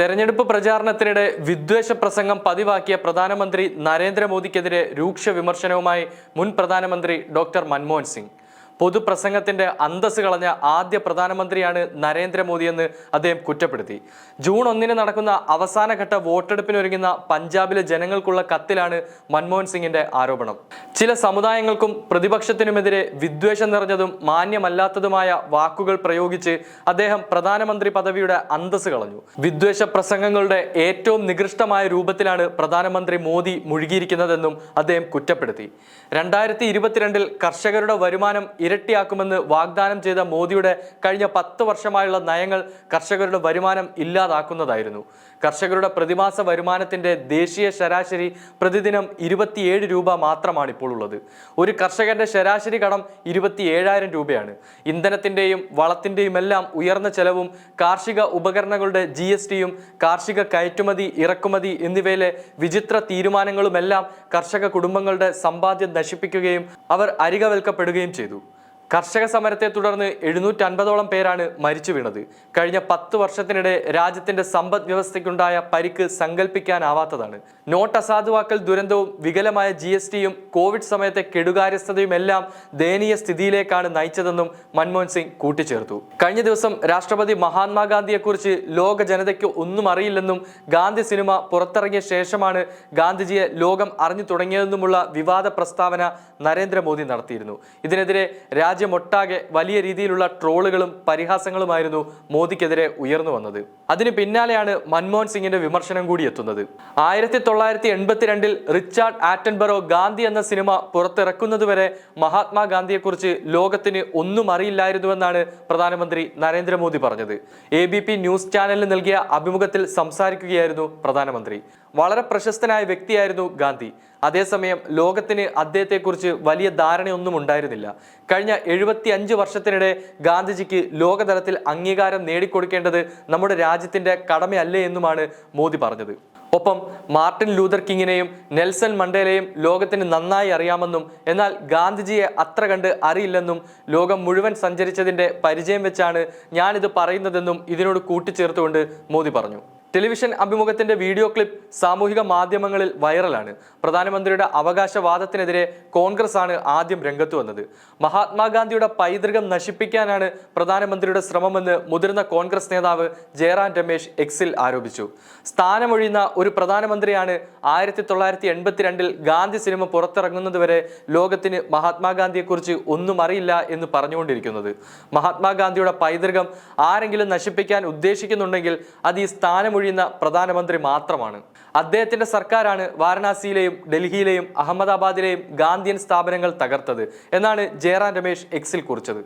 തെരഞ്ഞെടുപ്പ് പ്രചാരണത്തിനിടെ വിദ്വേഷ പ്രസംഗം പതിവാക്കിയ പ്രധാനമന്ത്രി നരേന്ദ്രമോദിക്കെതിരെ രൂക്ഷ വിമർശനവുമായി മുൻ പ്രധാനമന്ത്രി ഡോക്ടർ മൻമോഹൻ സിംഗ്. പൊതുപ്രസംഗത്തിന്റെ അന്തസ് കളഞ്ഞ ആദ്യ പ്രധാനമന്ത്രിയാണ് നരേന്ദ്രമോദിയെന്ന് അദ്ദേഹം കുറ്റപ്പെടുത്തി. ജൂൺ ഒന്നിന് നടക്കുന്ന അവസാനഘട്ട വോട്ടെടുപ്പിനൊരുങ്ങുന്ന പഞ്ചാബിലെ ജനങ്ങൾക്കുള്ള കത്തിലാണ് മൻമോഹൻ സിംഗിന്റെ ആരോപണം. ചില സമുദായങ്ങൾക്കും പ്രതിപക്ഷത്തിനുമെതിരെ വിദ്വേഷം നിറഞ്ഞതും മാന്യമല്ലാത്തതുമായ വാക്കുകൾ പ്രയോഗിച്ച് അദ്ദേഹം പ്രധാനമന്ത്രി പദവിയുടെ അന്തസ് കളഞ്ഞു. വിദ്വേഷ പ്രസംഗങ്ങളുടെ ഏറ്റവും നികൃഷ്ടമായ രൂപത്തിലാണ് പ്രധാനമന്ത്രി മോദി മുഴുകിയിരിക്കുന്നതെന്നും അദ്ദേഹം കുറ്റപ്പെടുത്തി. രണ്ടായിരത്തി ഇരുപത്തിരണ്ടിൽ കർഷകരുടെ വരുമാനം ഇരട്ടിയാക്കുമെന്ന് വാഗ്ദാനം ചെയ്ത മോദിയുടെ കഴിഞ്ഞ പത്ത് വർഷമായുള്ള നയങ്ങൾ കർഷകരുടെ വരുമാനം ഇല്ലാതാക്കുന്നതായിരുന്നു. കർഷകരുടെ പ്രതിമാസ വരുമാനത്തിന്റെ ദേശീയ ശരാശരി പ്രതിദിനം ഇരുപത്തിയേഴ് രൂപ മാത്രമാണ് ഇപ്പോൾ ഉള്ളത്. ഒരു കർഷകന്റെ ശരാശരി കടം ഇരുപത്തി ഏഴായിരം രൂപയാണ്. ഇന്ധനത്തിന്റെയും വളത്തിന്റെയും എല്ലാം ഉയർന്ന ചെലവും കാർഷിക ഉപകരണങ്ങളുടെ ജി എസ് ടിയും കാർഷിക കയറ്റുമതി ഇറക്കുമതി എന്നിവയിലെ വിചിത്ര തീരുമാനങ്ങളുമെല്ലാം കർഷക കുടുംബങ്ങളുടെ സമ്പാദ്യം നശിപ്പിക്കുകയും അവർ അരികവൽക്കപ്പെടുകയും ചെയ്തു. കർഷക സമരത്തെ തുടർന്ന് എഴുന്നൂറ്റി അൻപതോളം പേരാണ് മരിച്ചു വീണത്. കഴിഞ്ഞ പത്ത് വർഷത്തിനിടെ രാജ്യത്തിന്റെ സമ്പദ് വ്യവസ്ഥയ്ക്കുണ്ടായ പരിക്ക് സങ്കല്പിക്കാനാവാത്തതാണ് നോട്ട് അസാധുവാക്കൽ ദുരന്തവും വികലമായ ജി എസ് ടിയും കോവിഡ് സമയത്തെ കെടുകാര്യസ്ഥതയും എല്ലാം ദയനീയ സ്ഥിതിയിലേക്കാണ് നയിച്ചതെന്നും മൻമോഹൻ സിംഗ് കൂട്ടിച്ചേർത്തു. കഴിഞ്ഞ ദിവസം രാഷ്ട്രപതി മഹാത്മാഗാന്ധിയെക്കുറിച്ച് ലോക ജനതയ്ക്ക് ഒന്നും അറിയില്ലെന്നും ഗാന്ധി സിനിമ പുറത്തിറങ്ങിയ ശേഷമാണ് ഗാന്ധിജിയെ ലോകം അറിഞ്ഞു തുടങ്ങിയതെന്നുമുള്ള വിവാദ പ്രസ്താവന നരേന്ദ്രമോദി നടത്തിയിരുന്നു. ഇതിനെതിരെ രാജ്യമൊട്ടാകെ വലിയ രീതിയിലുള്ള ട്രോളുകളും പരിഹാസങ്ങളുമായിരുന്നു മോദിക്കെതിരെ ഉയർന്നു വന്നത്. അതിന് പിന്നാലെയാണ് മൻമോഹൻ സിംഗിന്റെ വിമർശനം കൂടി എത്തുന്നത്. ആയിരത്തി തൊള്ളായിരത്തി എൺപത്തിരണ്ടിൽ റിച്ചാർഡ് ആറ്റൻബറോ ഗാന്ധി എന്ന സിനിമ പുറത്തിറക്കുന്നതുവരെ മഹാത്മാഗാന്ധിയെക്കുറിച്ച് ലോകത്തിന് ഒന്നും അറിയില്ലായിരുന്നുവെന്നാണ് പ്രധാനമന്ത്രി നരേന്ദ്രമോദി പറഞ്ഞത്. എ ന്യൂസ് ചാനലിന് നൽകിയ അഭിമുഖത്തിൽ സംസാരിക്കുകയായിരുന്നു പ്രധാനമന്ത്രി. വളരെ പ്രശസ്തനായ വ്യക്തിയായിരുന്നു ഗാന്ധി. അതേസമയം ലോകത്തിന് അദ്ദേഹത്തെക്കുറിച്ച് വലിയ ധാരണയൊന്നും ഉണ്ടായിരുന്നില്ല. കഴിഞ്ഞ എഴുപത്തി അഞ്ച് വർഷത്തിനിടെ ഗാന്ധിജിക്ക് ലോകതലത്തിൽ അംഗീകാരം നേടിക്കൊടുക്കേണ്ടത് നമ്മുടെ രാജ്യത്തിന്റെ കടമയല്ലേ എന്നുമാണ് മോദി പറഞ്ഞത്. ഒപ്പം മാർട്ടിൻ ലൂതർ കിങ്ങിനെയും നെൽസൺ മണ്ടേലയും ലോകത്തിന് നന്നായി അറിയാമെന്നും എന്നാൽ ഗാന്ധിജിയെ അത്ര കണ്ട് അറിയില്ലെന്നും ലോകം മുഴുവൻ സഞ്ചരിച്ചതിന്റെ പരിചയം വെച്ചാണ് ഞാനിത് പറയുന്നതെന്നും ഇതിനോട് കൂട്ടിച്ചേർത്തുകൊണ്ട് മോദി പറഞ്ഞു. ടെലിവിഷൻ അഭിമുഖത്തിന്റെ വീഡിയോ ക്ലിപ്പ് സാമൂഹിക മാധ്യമങ്ങളിൽ വൈറലാണ്. പ്രധാനമന്ത്രിയുടെ അവകാശവാദത്തിനെതിരെ കോൺഗ്രസ് ആണ് ആദ്യം രംഗത്ത് വന്നത്. മഹാത്മാഗാന്ധിയുടെ പൈതൃകം നശിപ്പിക്കാനാണ് പ്രധാനമന്ത്രിയുടെ ശ്രമമെന്ന് മുതിർന്ന കോൺഗ്രസ് നേതാവ് ജയറാം രമേശ് എക്സിൽ ആരോപിച്ചു. സ്ഥാനമൊഴിയുന്ന ഒരു പ്രധാനമന്ത്രിയാണ് ആയിരത്തി തൊള്ളായിരത്തി എൺപത്തിരണ്ടിൽ ഗാന്ധി സിനിമ പുറത്തിറങ്ങുന്നതുവരെ ലോകത്തിന് മഹാത്മാഗാന്ധിയെക്കുറിച്ച് ഒന്നും അറിയില്ല എന്ന് പറഞ്ഞുകൊണ്ടിരിക്കുന്നത്. മഹാത്മാഗാന്ധിയുടെ പൈതൃകം ആരെങ്കിലും നശിപ്പിക്കാൻ ഉദ്ദേശിക്കുന്നുണ്ടെങ്കിൽ അത് ഈ സ്ഥാനമൊഴിയുന്ന പ്രധാനമന്ത്രി മാത്രമാണ്. അദ്ദേഹത്തിന്റെ സർക്കാരാണ് വാരണാസിയിലെയും ഡൽഹിയിലെയും അഹമ്മദാബാദിലെയും ഗാന്ധിയൻ സ്ഥാപനങ്ങൾ തകർത്തത് എന്നാണ് ജയറാം രമേശ് എക്സിൽ കുറിച്ചത്.